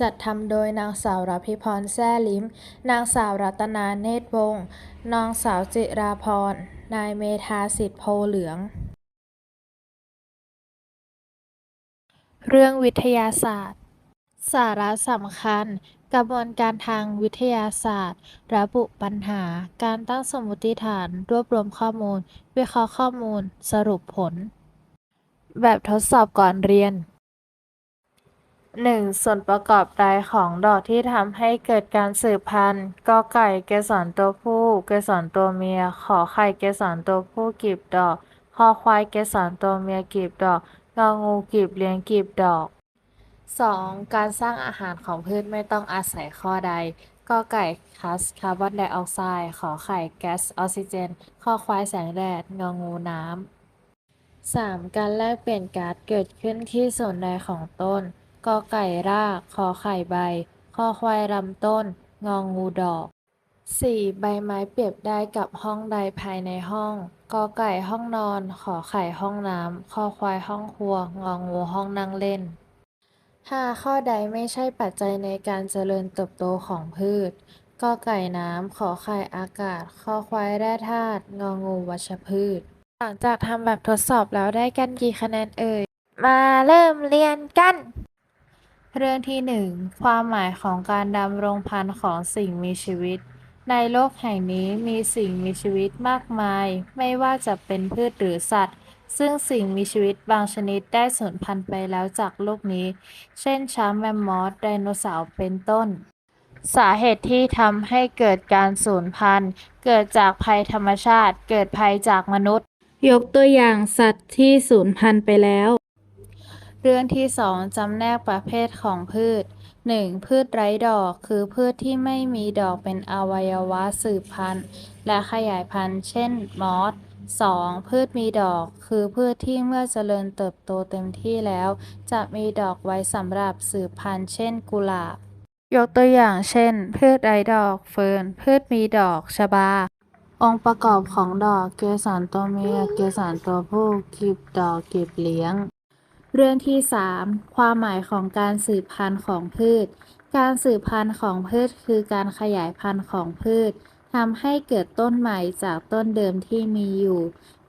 จัดทำโดยนางสาวรัพิพรแซ่ลิ้ม นางสาวรัตนาเนตรวงศ์นางสาวจิราพร นายเมธาสิทธิ์โพเหลือง เรื่องวิทยาศาสตร์ สาระสำคัญ กระบวนการทางวิทยาศาสตร์ ระบุปัญหา การตั้งสมมติฐาน รวบรวมข้อมูล วิเคราะห์ข้อมูล สรุปผล แบบทดสอบก่อนเรียน 1. ส่วนประกอบใดของดอกที่ทำให้เกิดการสืบพันธุ์กอไก่เกสรตัวผู้ เกสรตัวเมีย ขอไข่เกสรตัวผู้กีบดอกคอควายเกสรตัวเมียกีบดอกงองูกีบเลี้ยงกีบดอก 2. การสร้างอาหารของพืชไม่ต้องอาศัยข้อใดกอไก่คัสคาร์บอนไดออกไซด์ขอไข่แก๊สออกซิเจนคอควายแสงแดดงองูน้ำ 3. การแลกเปลี่ยนก๊าซเกิดขึ้นที่ส่วนใดของต้น กอไก่รากขอไข่ใบ คอควายลำต้น งองงูดอก 4. ใบไม้เปรียบได้กับห้องใดภายในห้อง กอไก่ห้องนอน ขอไข่ห้องน้ำ คอควายห้องครัว งองงูห้องนั่งเล่น 5. ข้อใดไม่ใช่ปัจจัยในการเจริญเติบโตของพืช กอไก่น้ำ ขอไข่อากาศ คอควายแร่ธาตุ งองงูวัชพืช หลังจากทำแบบทดสอบแล้วได้กันกี่คะแนนเอ่ย มาเริ่มเรียนกัน เรื่องที่1ความหมายของการดำรงพันธุ์ของสิ่งมีชีวิต ในโลกแห่งนี้มีสิ่งมีชีวิตมากมาย ไม่ว่าจะเป็นพืชหรือสัตว์ ซึ่งสิ่งมีชีวิตบางชนิดได้สูญพันธุ์ไปแล้วจากโลกนี้ เช่นช้างแมมมอสไดโนเสาร์เป็นต้น สาเหตุที่ทำให้เกิดการสูญพันธุ์ เกิดจากภัยธรรมชาติ เกิดภัยจากมนุษย์ ยกตัวอย่างสัตว์ที่สูญพันธุ์ไปแล้ว เรื่องที่ 2จำแนกประเภทของพืช 1. พืชไร้ดอกคือพืชที่ไม่มีดอกเป็นอวัยวะสืบพันธุ์ และขยายพันธุ์ เช่น มอส 2. พืชมีดอกคือพืชที่เมื่อเจริญเติบโตเต็มที่แล้ว จะมีดอกไว้สำหรับสืบพันธุ์ เช่น กุหลาบ ยกตัวอย่างเช่น พืชไร้ดอกเฟิร์น พืชมีดอกชบา องค์ประกอบของดอก เกสรตัวเมีย เกสรตัวผู้กลีบดอกกลีบเลี้ยง เรื่องที่ 3 ความหมายของการสืบพันธุ์ของพืช การสืบพันธุ์ของพืชคือการขยายพันธุ์ของพืชทำให้เกิดต้นใหม่จากต้นเดิมที่มีอยู่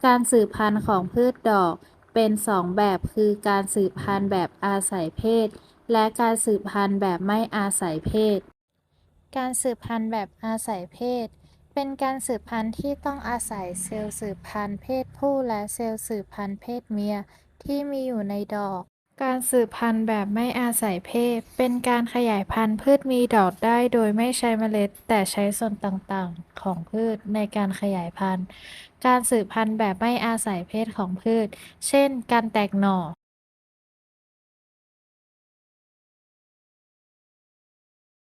การสืบพันธุ์ของพืชดอกเป็นสองแบบคือการสืบพันธุ์แบบอาศัยเพศ และการสืบพันธุ์แบบไม่อาศัยเพศ การสืบพันธุ์แบบอาศัยเพศ เป็นการสืบพันธุ์ที่ต้องอาศัยเซลล์สืบพันธุ์เพศผู้และเซลล์สืบพันธุ์เพศเมีย ที่มีอยู่ในดอก การสืบพันธุ์แบบไม่อาศัยเพศ เป็นการขยายพันธุ์พืชมีดอกได้โดยไม่ใช้เมล็ด แต่ใช้ส่วนต่างๆ ของพืชในการขยายพันธุ์ การสืบพันธุ์แบบไม่อาศัยเพศของพืช เช่น การแตกหน่อ